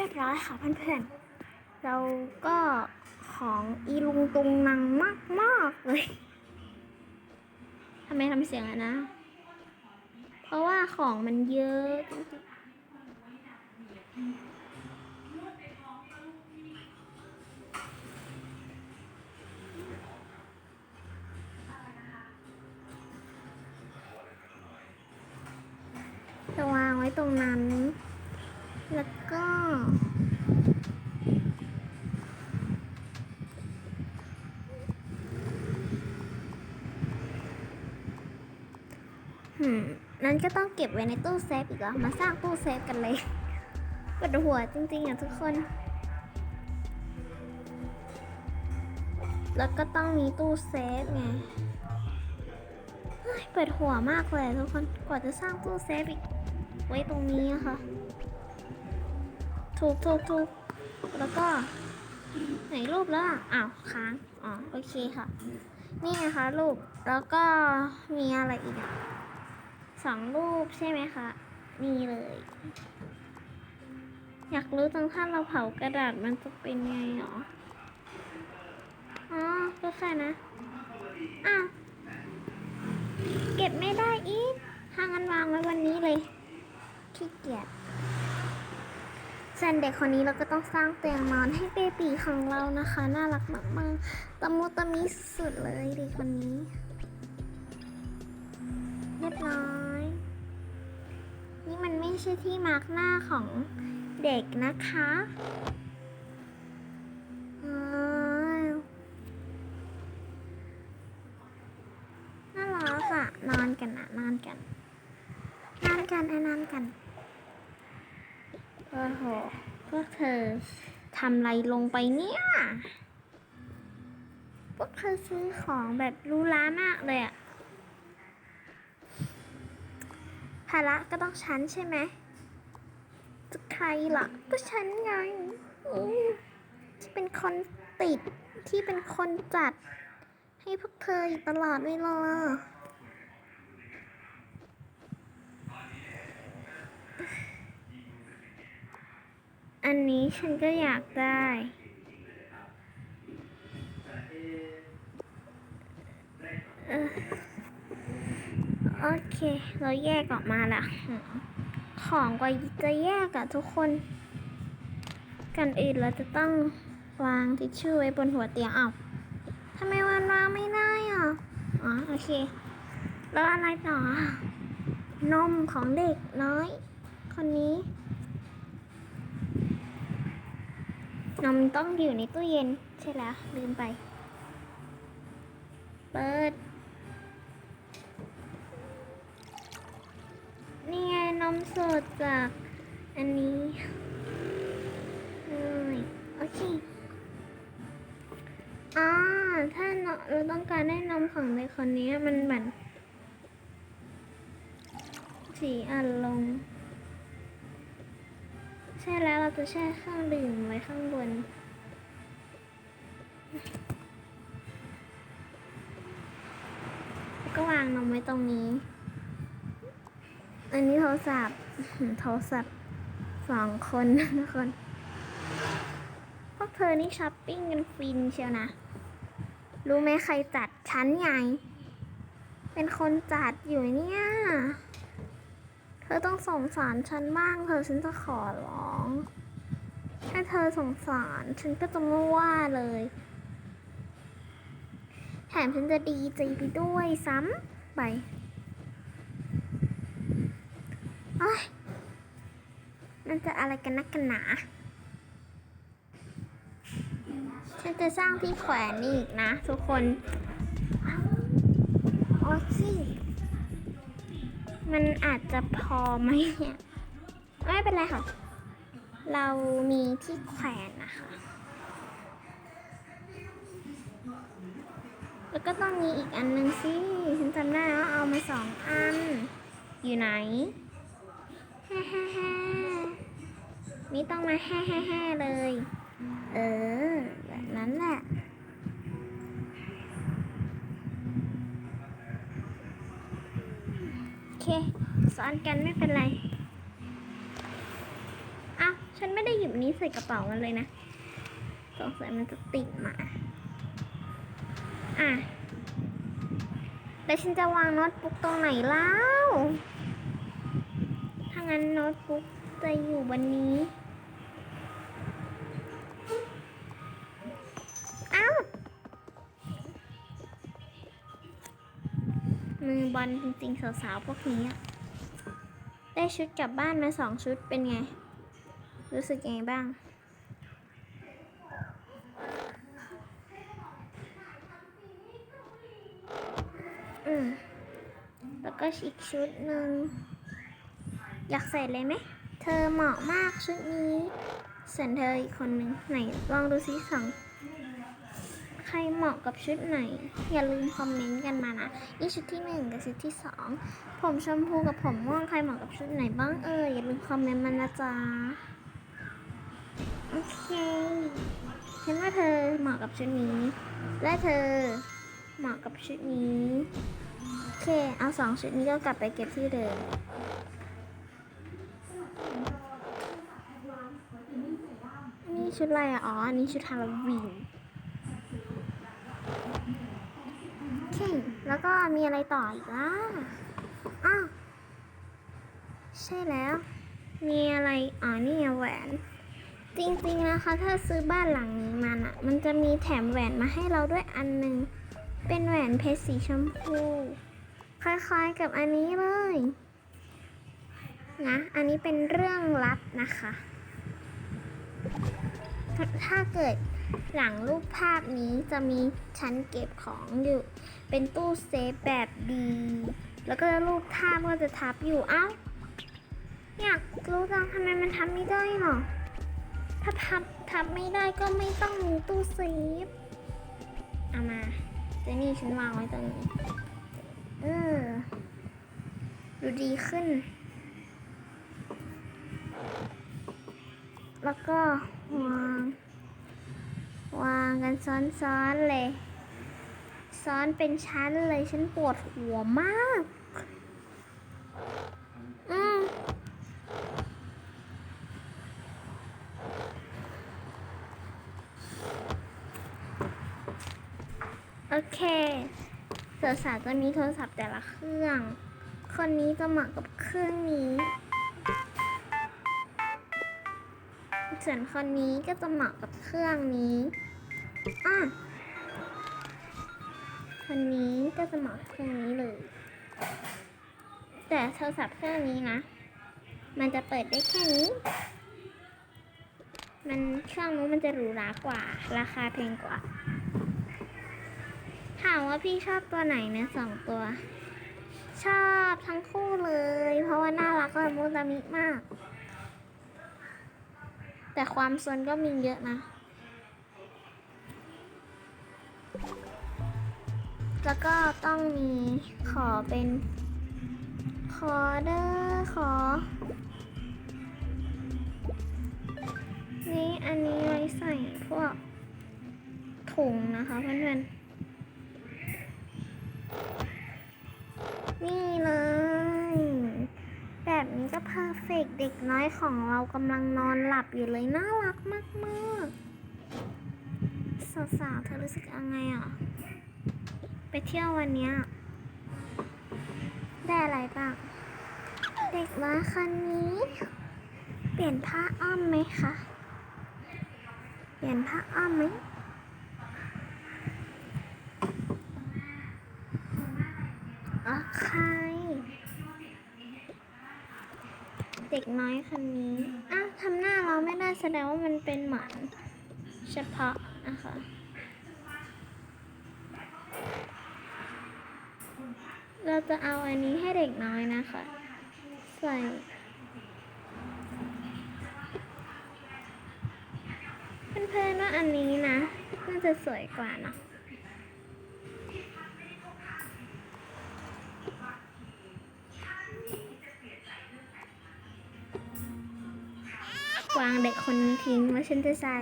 รียบร้อยค่ะเพื่อนๆ เราก็ของอีลุงตุงนังมากๆเลยทำไมทำเสียงอะนะ เพราะว่าของมันเยอะจะวางไว้ตรงนั้น แล้วก็หืมนั้นก็ต้องเก็บไว้ในตู้เซฟอีกเหรอ มาสร้างตู้เซฟกันเลยปวดหัวจริงๆอะทุกคน แล้วก็ต้องมีตู้เซฟไงเปวดหัวมากเลยทุกคน กว่าจะสร้างตู้เซฟอีก ไว้ตรงนี้อะค่ะ ถูกถูกถูกแล้วก็ไหนรูปแล้วอ้าวค้างอ๋อโอเคค่ะ นี่ไงคะรูปแล้วก็มีอะไรอีกอะสองรูปใช่ไหมคะนี่เลย อยากรู้จังถ้าเราเผากระดาษมันจะเป็นไงหรออ๋อก็แค่นะอ้าวเก็บไม่ได้อีกถ้างั้นวางไว้วันนี้เลยขี้เกียจ ส่วนเด็กคนนี้เราก็ต้องสร้างเตียงนอนให้เบบีของเรานะคะ น่ารักมากๆตะมุตะมิสุดเลยเด็กคนนี้เรียบร้อย นี่มันไม่ใช่ที่มาร์กหน้าของเด็กนะคะน่ารักอะนอนกันอะนอนกัน นอนกันไอ้นอนกัน โอ้โหพวกเธอทำไรลงไปเนี่ย พวกเธอซื้อของแบบรูล้ามากเลยอะภาระก็ต้องฉันใช่ไหม จะใครล่ะ ก็ฉันไงอืมที่เป็นคนติดที่เป็นคนจัด ให้พวกเธออยู่ตลอดเวลา อันนี้ฉันก็อยากได้เออโอเค เราแยกออกมาละของกว่าจะแยกอะทุกคน กันอื่นเราจะต้องวางทิชชู่ไว้บนหัวเตียงอ้าทำไมวันวางไม่ได้อะ อ๋อ โอเค แล้วอะไรต่อ นมของเด็กน้อย คนนี้ นมต้องอยู่ในตู้เย็น ใช่แล้ว ลืมไป เปิด นี่ไงนมสดจากอันนี้เอ้ยโอเคอ่าถ้าเราต้องการได้นมของเด็กคนนี้มันเหมือนสีอ่านลง ใช่แล้วเราจะแช่เครื่องดื่มไว้ข้างบน แล้วก็วางนมไว้ตรงนี้ อันนี้โทรศัพท์โทรศัพท์สองคนทุกคน พวกเธอนี่ช้อปปิ้งกันฟินเชียวนะ รู้ไหมใครจัดชั้นไงเป็นคนจัดอยู่เนี่ย ธอต้องสงสารฉันบ้างเธอฉันจะขอร้อง ถ้าเธอสงสารฉันก็จะไม่ว่าเลย แถมฉันจะดีใจไปด้วยซ้ำไปโอ้ยมันจะอะไรกันนักกันหนา ฉันจะสร้างที่แขวนนี่อีกนะทุกคนโอ้สิ มันอาจจะพอไหมเนี่ยไม่เป็นไรค่ะ เรามีที่แขวนนะคะ แล้วก็ต้องมีอีกอันหนึ่งสิฉันจำได้ว่าเอามาสองอัน อยู่ไหนแฮ่แฮ่แฮ่นี่ต้องมาแฮ่แฮ่แฮ่เลย เออ แบบนั้นแหละ เคซ้อนกันไม่เป็นไรอ้าวฉันไม่ได้หยิบนี้ใส่กระเป๋ามันเลยนะสงสัยมันจะติดมา อะแล้วฉันจะวางโน้ตบุ๊กตรงไหนเล่าถ้างั้นโน้ตบุ๊กจะอยู่บนนี้ มือบอลจริงๆ สาวๆ พวกนี้ได้ชุดกลับบ้านมาสองชุดเป็นไง รู้สึกยังไงบ้าง อืม แล้วก็อีกชุดหนึ่ง อยากใส่เลยไหม เธอเหมาะมากชุดนี้ส่วนเธออีกคนหนึ่งไหนลองดูซิสอง ใครเหมาะกับชุดไหน อย่าลืมคอมเมนต์กันมานะนี่ชุดที่หนึ่งกับชุดที่สองผมชมพูกับผมม่วงใครเหมาะกับชุดไหนบ้างเอออย่าลืมคอมเมนต์มานะจ๊ะโอเคฉันว่าเธอเหมาะกับชุดนี้ และเธอเหมาะกับชุดนี้โอเคเอาสองชุดนี้ก็กลับไปเก็บที่เดิมนี่ชุดอะไรอ๋ออันนี้ชุดฮาโลวีน แล้วก็มีอะไรต่ออีกล่ะอ้าวใช่แล้ว มีอะไรอ๋อนี่แหวน จริงๆนะคะ ถ้าซื้อบ้านหลังนี้มาน่ะมันจะมีแถมแหวนมาให้เราด้วยอันหนึ่งเป็นแหวนเพชรสีชมพู คล้ายๆกับอันนี้เลยนะ อันนี้เป็นเรื่องลับนะคะ ถ้าเกิด หลังรูปภาพนี้จะมีชั้นเก็บของอยู่ เป็นตู้เซฟแบบดีแล้วก็รูปภาพก็จะทับอยู่เอ้าอยากรู้จังทำไมมันทำไม่ได้หรอถ้าทับทับไม่ได้ก็ไม่ต้องมีตู้เซฟเอามาเจนี่ฉันวางไว้ตรงนี้เออดูดีขึ้น แล้วก็วาง วางกันซ้อนๆเลย ซ้อนเป็นชั้นเลย ฉันปวดหัวมาก อืมโอเคสาวๆจะมีโทรศัพท์แต่ละเครื่อง คนนี้จะเหมาะกับเครื่องนี้ ส่วนคนนี้ก็จะเหมาะกับเครื่องนี้อะคนนี้ก็จะเหมาะเครื่องนี้เลย แต่โทรศัพท์เครื่องนี้นะ มันจะเปิดได้แค่นี้ มันเครื่องนู้นมันจะหรูหรากว่า ราคาแพงกว่า ถามว่าพี่ชอบตัวไหนในสองตัว ชอบทั้งคู่เลย เพราะว่าน่ารักและมุตามิมาก แต่ความซนก็มีเยอะนะ แล้วก็ต้องมีขอเป็น ขอเด้อขอ นี่อันนี้ไว้ใส่พวกถุงนะคะเพื่อนๆ นี่เลย นี้ก็เพอร์เฟกเด็กน้อยของเรากำลังนอนหลับอยู่เลยน่ารักมากๆสาวๆเธอรู้สึกยังไงอะ ไปเที่ยววันเนี้ยได้อะไรบ้างเด็กน้อยคนนี้ เปลี่ยนผ้าอ้อมไหมคะ เปลี่ยนผ้าอ้อมไหม โอเค เด็ก น้อยคนนี้อ้าวทำหน้าเราไม่ได้แสดงว่ามันเป็นหมันเฉพาะนะคะเราจะเอาอันนี้ให้เด็กน้อยนะคะ ใส่เพื่อนๆว่าอันนี้นะ น่าจะสวยกว่าเนอะ วางเด็กคนนี้ทิ้งแล้วฉันจะใส่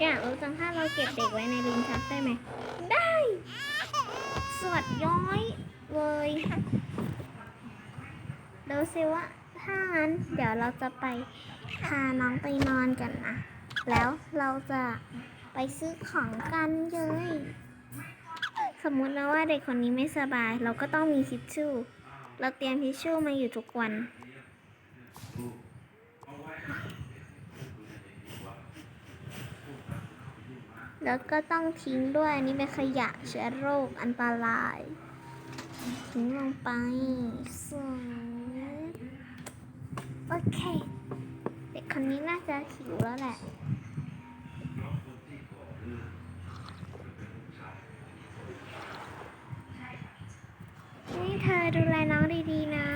อยากรู้จังถ้าเราเก็บเด็กไว้ในลิ้นชักได้ไหม ได้ สวดย้อยเลยดูสิว่าถ้างั้น เดี๋ยวเราจะไปพาน้องไปนอนกันนะ แล้วเราจะ ไปซื้อของกันเลย สมมุตินะว่าเด็กคนนี้ไม่สบาย เราก็ต้องมีทิชชู่ เราเตรียมทิชชู่มาอยู่ทุกวัน แล้วก็ต้องทิ้งด้วยอันนี้เป็นขยะเชื้อโรคอันตราย ทิ้งลงไปสวยโอเค เด็กคนนี้น่าจะหิวแล้วแหละ นี่เธอดูแลน้องดีๆนะ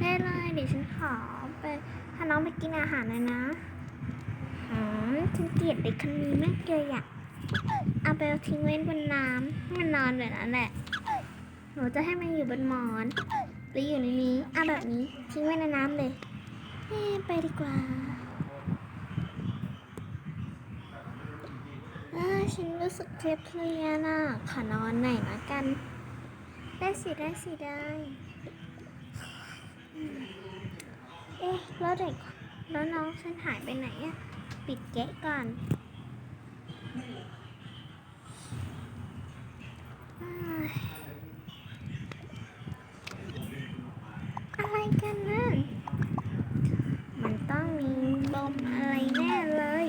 ได้เลยเดี๋ยวฉันขอไปพาน้องไปกินอาหารเลยนะอืมฉันเกลียดเด็กคนนี้มากเลยอะเอาไปเอาทิ้งไว้บนน้ำให้มันนอนแบบนั้นแหละ หนูจะให้มันอยู่บนหมอน หรืออยู่ในนี้เอาแบบนี้ทิ้งไว้ในน้ำเลยเอ๊ะไปดีกว่าฉันรู้สึกเพลียๆน่ะขอนอนหน่อยนะกัน ได้สิได้สิได้เอ๊ะแล้วเด็กแล้วน้องฉันหายไปไหนอะปิดแกะก่อนอะไรกันนะมันต้องมีลมอะไรแน่เลย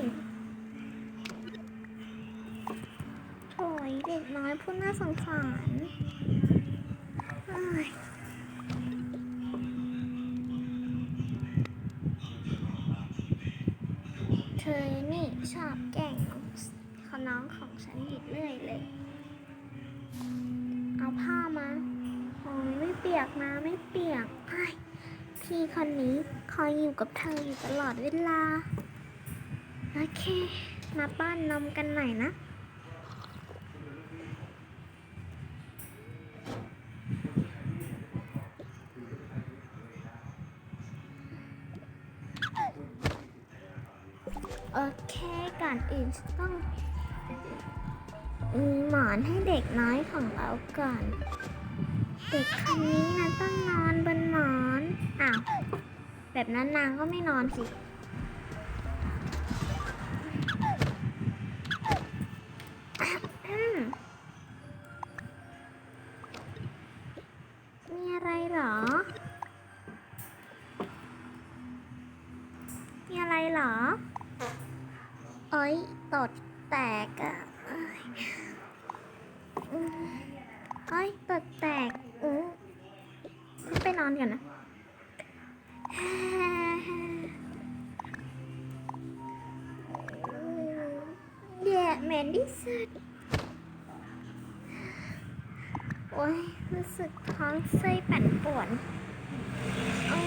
โถยเด็กน้อยพูดน่าสงสาร เธอนี่ชอบแกล้งขน้องของฉันอยู่เรื่อยเลย เอาผ้ามาโอ้ยไม่เปียกนะไม่เปียกไอ้พี่คนนี้คอยอยู่กับเธออยู่ตลอดเวลา โอเค มาป้อนนมกันหน่อยนะ ต้องมีหมอนให้เด็กน้อยของเราก่อน เด็กคนนี้นะต้องนอนบนหมอนอ้าวแบบนั้นนางก็ไม่นอนสิมีอะไรหรอ มีอะไรหรอ เหม็นที่สุด โอ้ยรู้สึกท้องไส้ปั่นป่วนเอ้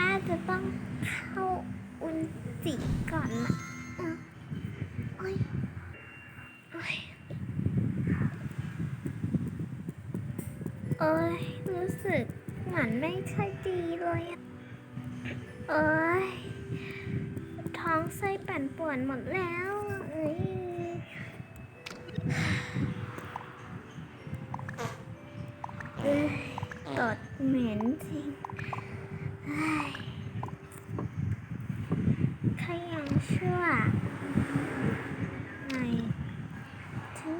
น่าจะต้องเข้าอุนจิก่อนนะอะโอ้ยโอ้ยโอ้ยรู้สึกเหมือนไม่ค่อยดีเลยอะโอ้ยท้องไส้ปั่นป่วนหมดแล้วเอ้ย ตดเหม็นจริงเอ้ยถ้ายังเชื่อไงถึง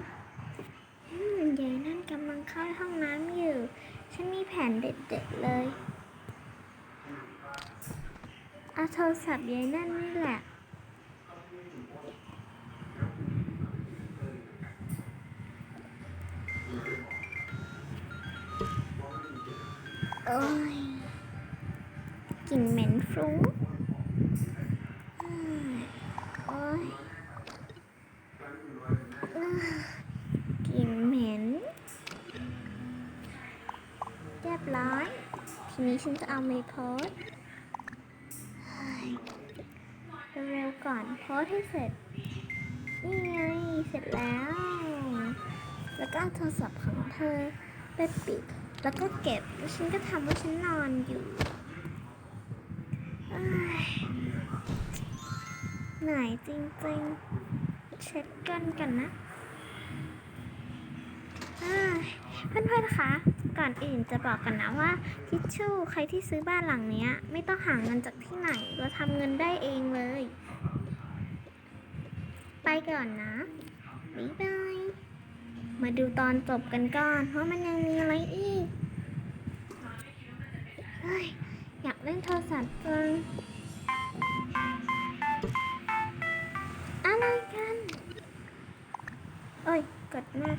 อืมยายนั่นกำลังเข้าห้องน้ำอยู่ ฉันมีแผนเด็ดๆเลย เอาโทรศัพท์ยายนั่นนี่แหละ อ้ยกลิ่นเหม็นฟุ้งโอ้ยกลิ่นเหม็นเรียบร้อย ทีนี้ฉันจะเอาไปโพสเร็วๆก่อนโพสให้เสร็จ นี่ไง เสร็จแล้ว แล้วก็โทรศัพท์ของเธอไปปิด แล้วก็เก็บแล้วฉันก็ทำว่าฉันนอนอยู่เหนื่อยจริงๆ เช็คกันกันนะเอ้ยเพื่อนๆ คะ ก่อนอื่นจะบอกกันนะว่าทิชชู่ใครที่ซื้อบ้านหลังเนี้ยไม่ต้องหาเงินจากที่ไหน เราทำเงินได้เองเลย ไปก่อนนะ บ๊ายบาย มาดูตอนจบกันก่อน เพราะมันยังมีอะไรอีก เฮ้ย อยากเล่นโทรศัพท์จังอะไรกัน เอ้ย กดมาก